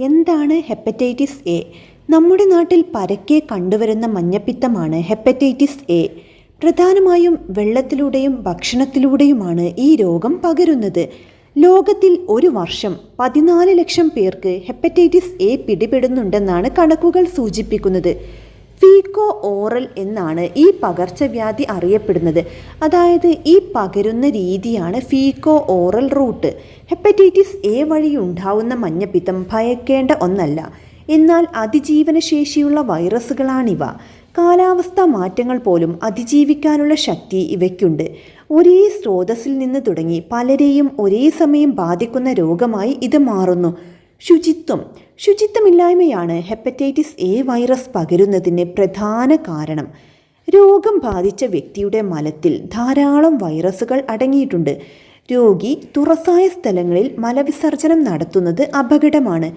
എന്താണ് hepatitis A? നമ്മുടെ നാട്ടിൽ പരക്കെ കണ്ടുവരുന്ന മഞ്ഞപ്പിത്തമാണ് ഹെപ്പറ്റൈറ്റിസ് എ. പ്രധാനമായും വെള്ളത്തിലൂടെയും ഭക്ഷണത്തിലൂടെയുമാണ് ഈ രോഗം പകരുന്നത്. ലോകത്തിൽ ഒരു വർഷം പതിനാല് ലക്ഷം പേർക്ക് ഹെപ്പറ്റൈറ്റിസ് എ പിടിപെടുന്നുണ്ടെന്നാണ് കണക്കുകൾ സൂചിപ്പിക്കുന്നത്. ഫീക്കോ ഓറൽ എന്നാണ് ഈ പകർച്ചവ്യാധി അറിയപ്പെടുന്നത്. അതായത് ഈ പകരുന്ന രീതിയാണ് faeco oral route. Hepatitis A വഴി ഉണ്ടാവുന്ന മഞ്ഞപ്പിത്തം ഭയക്കേണ്ട ഒന്നല്ല. എന്നാൽ അതിജീവനശേഷിയുള്ള വൈറസുകളാണിവ. കാലാവസ്ഥാ മാറ്റങ്ങൾ പോലും അതിജീവിക്കാനുള്ള ശക്തി ഇവയ്ക്കുണ്ട്. ഒരേ സ്രോതസ്സിൽ നിന്ന് തുടങ്ങി പലരെയും ഒരേ സമയം ബാധിക്കുന്ന രോഗമായി ഇത് മാറുന്നു. ശുചിത്വം. ശുചിത്വമില്ലായ്മയാണ് ഹെപ്പറ്റൈറ്റിസ് എ വൈറസ് പകരുന്നതിന് പ്രധാന കാരണം. രോഗം ബാധിച്ച വ്യക്തിയുടെ മലത്തിൽ ധാരാളം വൈറസുകൾ അടങ്ങിയിട്ടുണ്ട്. രോഗി തുറസായ സ്ഥലങ്ങളിൽ മലവിസർജനം നടത്തുന്നത് അപകടമാണ്.